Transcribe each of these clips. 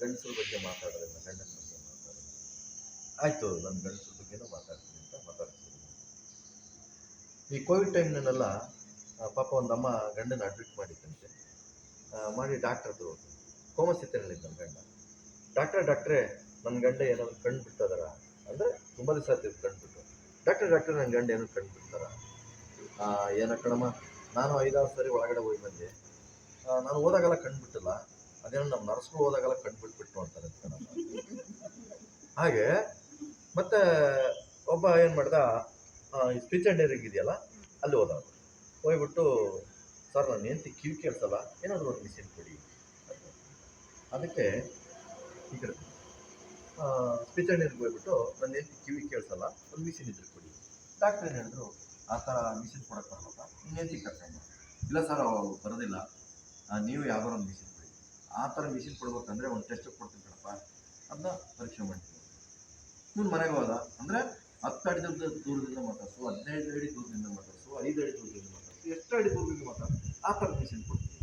ಗಂಡಸ್ರ ಬಗ್ಗೆ ಮಾತಾಡೋದಿಲ್ಲ ಗಂಡನ ಬಗ್ಗೆ ಮಾತಾಡೋದು ಆಯಿತು ನನ್ನ ಗಂಡಸ್ರ ಬಗ್ಗೆನೂ ಮಾತಾಡ್ತೀನಿ ಅಂತ ಮಾತಾಡ್ತೀನಿ ಈ ಕೋವಿಡ್ ಟೈಮ್ನಲ್ಲೆಲ್ಲ ಪಾಪ ಒಂದು ಅಮ್ಮ ಗಂಡನ ಅಡ್ಮಿಟ್ ಮಾಡಿದ್ದಂತೆ ಮಾಡಿ ಡಾಕ್ಟರ್ ಹತ್ರ ಹೋಗಿ ಕೋಮ ಸ್ಥಿತಿಯಲ್ಲಿದ್ದ ನನ್ನ ಗಂಡ. ಡಾಕ್ಟ್ರೆ ಡಾಕ್ಟ್ರೇ ನನ್ನ ಗಂಡ ಏನಾದ್ರು ಕಂಡು ಬಿಡ್ತದಾರ ಅಂದರೆ ತುಂಬ ದಿವಸ ಆಯ್ತು ಕಂಡುಬಿಟ್ಟು. ಡಾಕ್ಟ್ರ್ ಡಾಕ್ಟ್ರೆ ನನ್ನ ಗಂಡ ಏನೋ ಕಂಡು ಬಿಡ್ತಾರ ಏನ ಕಣಮ್ಮ, ನಾನು ಐದಾರು ಸಾರಿ ಒಳಗಡೆ ಹೋಗಿ ಬಂದೆ. ನಾನು ಹೋದಾಗೆಲ್ಲ ಕಂಡು ಬಿಟ್ಟಿಲ್ಲ ಅದೇನೋ ನಮ್ಮ ನರ್ಸ್ಗಳು ಹೋದಾಗೆಲ್ಲ ಕಣ್ಣು ನೋಡ್ತಾರೆ ಹಾಗೆ, ಮತ್ತೆ ಒಬ್ಬ ಏನು ಮಾಡ್ದ ಸ್ಪೀಚ್ ಆ್ಯಂಡ್ ಏರಿಂಗ್ ಇದೆಯಲ್ಲ, ಅಲ್ಲಿ ಹೋದ. ಹೋಗ್ಬಿಟ್ಟು, ಸರ್ ನಾನು ಹೆಂಡತಿ ಕಿವಿ ಕೇಳಿಸಲ್ಲ, ಏನಾದರೂ ಒಂದು ಮಿಷಿನ್ ಕೊಡಿ ಅದಕ್ಕೆ ಈ ಕಡೆ ಸ್ಪೀಚ್ ಆ್ಯಂಡ್ ಏರಿಂಗ್ ಹೋಗ್ಬಿಟ್ಟು, ನನ್ನ ಹೆಂಡತಿ ಕಿವಿ ಕೇಳಿಸಲ್ಲ, ಒಂದು ಮಿಷಿನ್ ಇದ್ರೆ ಕೊಡಿ. ಡಾಕ್ಟರ್ ಏನು ಹೇಳಿದ್ರು, ಆ ಥರ ಮಿಷಿನ್ ಕೊಡೋಕ್ಕೆ ಬರಲ್ಲ ನಿಮ್ಮ ಹೆಂಡತಿ ಕರ್ಕೊಂಡು ಇಲ್ಲ ಸರ್ ಬರೋದಿಲ್ಲ. ನೀವು ಯಾವ್ದಾರ ಒಂದು ಮಿಷಿನ್ ಆ ಥರ ಮಿಷಿನ್ ಕೊಡ್ಬೇಕಂದ್ರೆ ಒಂದು ಟೆಸ್ಟ್ ಕೊಡ್ತೀನಿ ಕಣಪ್ಪ. ಅದನ್ನ ಪರೀಕ್ಷೆ ಮಾಡ್ತೀನಿ. ಇವ್ನು ಮನೆಗೆ ಹೋದ. ಅಂದರೆ ಹತ್ತು ಅಡಿ ದೂರದ ದೂರದಿಂದ ಮಾತಾಡ್ಸು, ಹದಿನೈದು ಅಡಿ ದೂರದಿಂದ ಮಾತಾಡ್ಸು, ಐದು ಅಡಿ ದೂರದಿಂದ ಮಾತಾಡ್ಸು, ಎಷ್ಟು ಅಡಿ ದೂರದಿಂದ ಮಾತಾಡ್ಸು, ಆ ಥರ ಮಿಷಿನ್ ಕೊಡ್ತೀನಿ.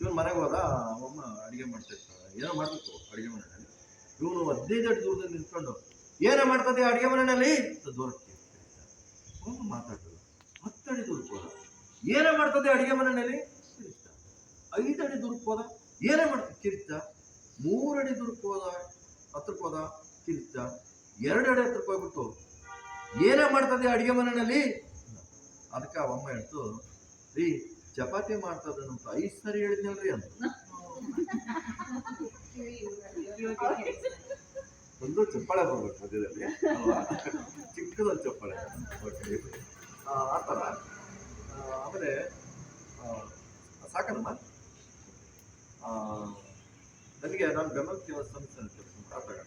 ಇವ್ನು ಮನೆಗೆ ಹೋದ ಅಮ್ಮ ಅಡುಗೆ ಮಾಡ್ತಾ ಇರ್ತಾಳೆ. ಏನೋ ಮಾಡಬೇಕು ಅಡುಗೆ ಮನೆಯಲ್ಲಿ. ಇವನು ಹದಿನೈದು ಅಡಿ ದೂರದಲ್ಲಿ ನಿಂತ್ಕೊಂಡು, ಏನೇ ಮಾಡ್ತದೆ ಅಡುಗೆ ಮನೆಯಲ್ಲಿ? ದೂರಕ್ಕೆ ಅವನು ಮಾತಾಡ್ತದೆ ಹತ್ತು ಅಡಿ ದೂರಕ್ಕೆ ಹೋದ. ಏನೋ ಮಾಡ್ತದೆ ಅಡುಗೆ ಮನೆಯಲ್ಲಿ? ಐದು ಅಡಿ ದೂರಕ್ಕೆ ಹೋದ. ಏನೇ ಮಾಡ್ತೀವಿ ಕಿರಿತ ಮೂರಡಿ ದುರ್ಕೋದ ಹೋದ ಹತ್ರಕ್ಕೆ ಹೋದ ಕಿರಿತ ಎರಡು ಅಡಿ ಹತ್ರಕ್ಕೆ ಹೋಗ್ಬಿಟ್ಟು ಏನೇ ಮಾಡ್ತದೆ ಅಡುಗೆ ಮನೆಯಲ್ಲಿ? ಅದಕ್ಕೆ ಅವಮ್ಮ ಹೇಳ್ತು ರೀ ಚಪಾತಿ ಮಾಡ್ತದೆ ಅಂತ. ಐದು ಸರಿ ಹೇಳಿದ್ನಲ್ರಿ ಅಂತ. ಒಂದು ಚಪ್ಪಾಳೆ ಬರ್ಬೇಕು ಮಧ್ಯದಲ್ಲಿ. ಚಿಕ್ಕದೊಂದು ಚಪ್ಪಾಳೆ. ಓಕೆ ಆ ಥರ. ಆಮೇಲೆ ಆ, ನನಗೆ ನಾನು ಬೆಂಬಲ ದೇವಸ್ಥಾನ ಕೆಲಸ ಮಾತಾಡೋಣ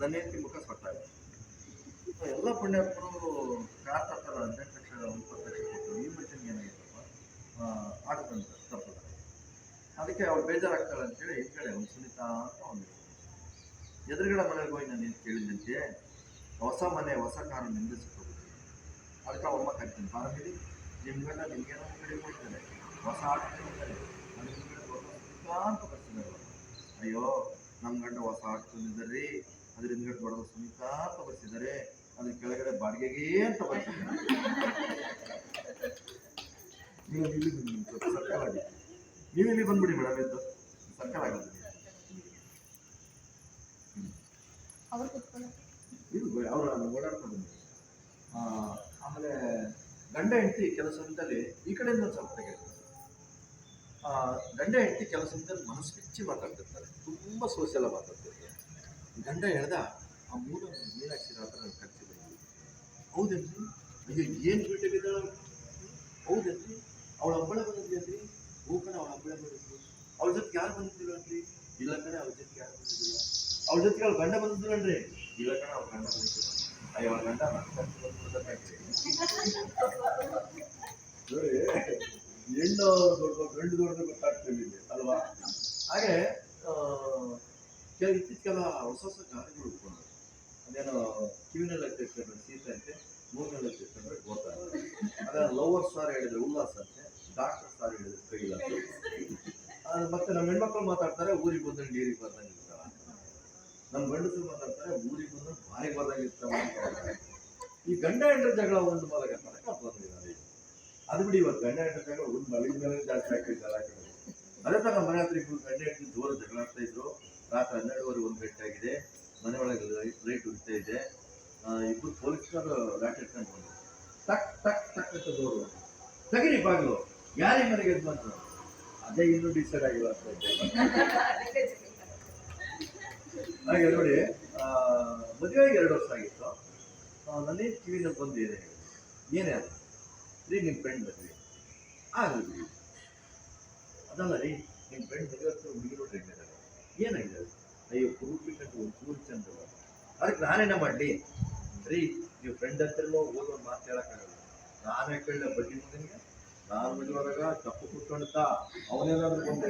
ನನ್ನ ಹೆಂಡತಿ ಮುಖ ಸೊಟ್ಟಾಗ ಎಲ್ಲ ಪುಣ್ಯಾತ್ಮರು ಕಾಡ್ತಾರೆ ಹದಿನೆಂಟು ಲಕ್ಷ ಇಪ್ಪತ್ತು ಲಕ್ಷ ಕೊಟ್ಟು ಈ ಮನುಷ್ಯನಿಗೆ ಏನಾಗಿತ್ತಪ್ಪ? ಆಟದಂತ ತಪ್ಪದ ಅದಕ್ಕೆ ಅವ್ರು ಬೇಜಾರಾಗ್ತಾಳೆ ಅಂತೇಳಿ ಈ ಕಡೆ ಒಂದು ಸುನೀತಾ ಅಂತ ಒಂದು ಎದುರುಗಡೆ ಮನೆಗೆ ಹೋಗಿ ನಾನು ಏನು ಕೇಳಿದಂತೆ ಹೊಸ ಮನೆ, ಹೊಸ ಕಾರು ನಿಂದಿಸ್ಕೋಬೇಕು ಅದಕ್ಕೆ ಅಮ್ಮ ಕರಿತೀನಿ ಹೇಳಿ ನಿಮ್ಗೆಲ್ಲ ನಿಮ್ಗೇನೋ ಕಡೆ ಹೋಗ್ತಾರೆ ಹೊಸ ಆಟ ಸುನೀತಾ ಅಂತ. ಅಯ್ಯೋ ನಮ್ಮ ಗಂಡ ಹೊಸ ಆಟೋ ತಂದಿದ್ದಾರೆ ಅದ್ರ ಹಿಂದ್ಗಡೆ ದೊಡ್ಡದ ಸುನೀತಾ ಅಂತ ಬರ್ತಿದ್ದಾರೆ ಅದ್ರ ಕೆಳಗಡೆ ಬಾಡಿಗೆಗೆ ಅಂತ ಬರ್ತಿದ್ದಾರೆ ನೀವು ಇಲ್ಲಿ ಸ್ವಲ್ಪ ಸರ್ಕಲ್ ಆಗಿ. ನೀವು ಇಲ್ಲಿ ಬಂದ್ಬಿಡಿ ಮೇಡಮ್ ಇದ್ದು ಸರ್ಕಲ್ ಆಗುತ್ತೆ ಅವ್ರು ಇದು ಅವರ ಓಡಾಡ್ತಾ ಬಂದು ಆಮೇಲೆ ಗಂಡ ಹೆಂಡತಿ ಕೆಲಸ ಸಮಯದಲ್ಲಿ ಈ ಕಡೆಯಿಂದ ಸ್ವಲ್ಪ ತೆಗೆದು ಗಂಡ ಹೆಂಡತಿ ಸಮಯದಲ್ಲಿ ಮನಸ್ಸು ಬಿಚ್ಚಿ ಮಾತಾಡ್ತಿರ್ತಾರೆ. ತುಂಬ ಸೋಷಿಯಲ್ ಮಾತಾಡ್ತಿರ್ತಾರೆ. ಗಂಡ ಹೇಳ್ದ, ಆ ಮೂರು ಮೀನಾಕ್ಷಿ ಹತ್ರ ಕರ್ಸಿ ಬಂದ್ವಿ. ಹೌದೇನ್ರಿ? ಅಯ್ಯೋ, ಏನು ಬಿಟ್ಟಿದ್ದಾಳ ಹೌದೇನ್ರಿ? ಅವಳ ಹಬ್ಬಳ ಬಂದಿದ್ಯಲ್ರಿ ಹೂ ಕಡೆ ಅವಳ ಹಬ್ಬಳ ಬಂದಿದ್ರು ಅವಳ ಜೊತೆಗೆ ಯಾರು ಬಂದಿದ್ದಿಲ್ಲನ್ರಿ ಇಲ್ಲ ಕಡೆ ಅವಳ ಜೊತೆಗೆ ಯಾರು ಬಂದಿದ್ದಿಲ್ಲ ಅವಳ ಜೊತೆಗೆ ಅವ್ಳ ಗಂಡ ಬಂದಿದ್ದಿಲ್ಲನ್ರಿ ಇಲ್ಲ ಕಣ, ಅವ್ಳ ಗಂಡ ಬಂದಿದ್ದಿಲ್ಲ ಅಯ್ಯೋ, ಅವಳ ಗಂಡ ನಾನು ನೋಡಿ ಹೆಣ್ಣು ದೊಡ್ಡ ದೊಡ್ಡ ದೊಡ್ಡ ಗೊತ್ತಾಗ್ತಿದೆ ಅಲ್ವಾ? ಹಾಗೆ ಇತ್ತೀಚೆಗೆಲ್ಲ ಹೊಸ ಹೊಸ ಗಾಡಿಗಳು ಉಟ್ಕೊಂಡು ಅದೇನೋ ಕಿವಿನೆಲ್ಲ ತಿಳ್ಕೊಂಡ್ರೆ ಸೀತ ಅಂತೆ ಮೂಗಿನೆಲ್ಲ ತಿಳ್ಕೊಂಡ್ರೆ ಗೋತ ಅದೇ ಲವರ್ ಸಾರ್ ಹೇಳಿದ್ರೆ ಉಲ್ಲಾಸ ಅಂತೆ, ಡಾಕ್ಟರ್ ಸಾರ್ ಹೇಳಿದ್ರೆ ಕೈಲಾಸ ಮತ್ತೆ ನಮ್ಮ ಹೆಣ್ಮಕ್ಳು ಮಾತಾಡ್ತಾರೆ, ಊರಿಗೆ ಬಂದಂಗೆ ನೀರಿಗೆ ಬರ್ದಂಗೆ ನಮ್ಮ ಗಂಡಸರು ಮಾತಾಡ್ತಾರೆ, ಊರಿಗೆ ಬಂದಂಗೆ ಬಾಯಿಗೆ ಬರ್ದಂಗೆ ಇರ್ತಾವ ಈ ಗಂಡ ಹೆಂಡ್ರ ಜಗಳ ಒಂದು ಬಂದಿದ್ದಾರೆ ಅದು ಬಿಡಿ ಇವತ್ತು ಗಂಡ ಹೆಂಡ್ರ ಒಂದು ಮಲಗಿದ ಮೇಲೆ ಜಾಸ್ತಿ ಹಾಕಿದ್ದಾರೆ ಅದೇ ಥರ ಮನೆ ಹತ್ರ ಇಬ್ಬರು ಗಂಡ ಹೆಂಡತಿ ದೂರ ಜಗಳ ಆಡ್ತಾ ಇದ್ರು. ರಾತ್ರಿ ಹನ್ನೆರಡುವರೆ ಒಂದು ಗಂಟೆ ಆಗಿದೆ. ಮನೆ ಒಳಗೆ ಲೈಟ್ ಉರಿತಾ ಇದೆ. ಇಬ್ಬರು ಪೊಲೀಸ್ನವರು ಲಾಟ್ ಇಟ್ಕೊಂಡು ಬಂದ್ರು. ಟಕ್ ಟಕ್ ಟಕ್ ಅಂತ ದೂರ ತಗಿರಿ ಬಾಗಿಲು. ಯಾರಿಗೆ ಮನೆಗೆ ಎದ್ದು ಮಾಡ್ತಾರೆ ಅದೇ ಇನ್ನೂ ಡಿಸೈಡ್ ಆಗಿಲ್ಲ ಅಂತ. ಹಾಗೆ ನೋಡಿ ಮದುವೆಗೆ ಎರಡು ವರ್ಷ ಆಗಿತ್ತು. ನನ್ನ ಕಿವಿನ ಬಂದಿದೆ? ಏನೇ ಅದು? ರೀ ನಿಮ್ಮ ಫ್ರೆಂಡ್ ಮದುವೆ. ಆಗಲಿ ಅದಲ್ಲ ರೀ ನಿಮ್ಮ ಫ್ರೆಂಡ್ ಮದುವೆ ಹತ್ರ ಹುಡುಗಿ ನೋಡ್ರಿ ಹೆಂಗಿದ್ದಾರೆ ಏನಾಗಿದೆ ಅಯ್ಯೋ ಕುರುಪಿಟ್ಟು ಒಂದು ಚೂರು ಚಂದ ಅದಕ್ಕೆ ನಾನೇನ ಮಾಡಲಿ? ರೀ, ನೀವು ಫ್ರೆಂಡ್ ಹತ್ರನೋ ಓದೋ ಮಾತು ಹೇಳೋಕ್ಕಾಗಲ್ಲ. ನಾನೇ ಕೇಳಿದ ಬಡ್ಡಿ ಮಗನಿಗೆ ನಾನು ಮದುವೆದಾಗ ತಪ್ಪು ಕುತ್ಕೊಂಡ ಅವನೇನಾದ್ರೂ ಬಂದ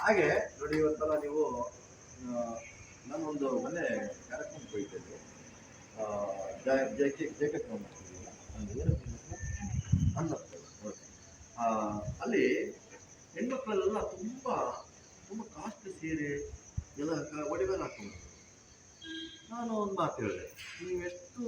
ಹಾಗೆ, ನೋಡಿ ಇವತ್ತಲ್ಲ ನೀವು ನಾನೊಂದು ಮೊನ್ನೆ ಕಾರ್ಯಕ್ರಮಕ್ಕೆ ಹೋಗಿದ್ದೆ ಜೆ ಕೆ ಜೆ ಕೆ ಅಲ್ಲಿ ಹೆಣ್ಮಕ್ಳೆಲ್ಲ ತುಂಬ ತುಂಬ ಕಾಸ್ಟ್ ಸೀರೆ, ಎಲ್ಲ ಕ- ಒಡವೆ ಹಾಕೊಂಡು ನಾನು ಒಂದು ಮಾತು ಹೇಳಿದೆ, ನೀವೆಷ್ಟು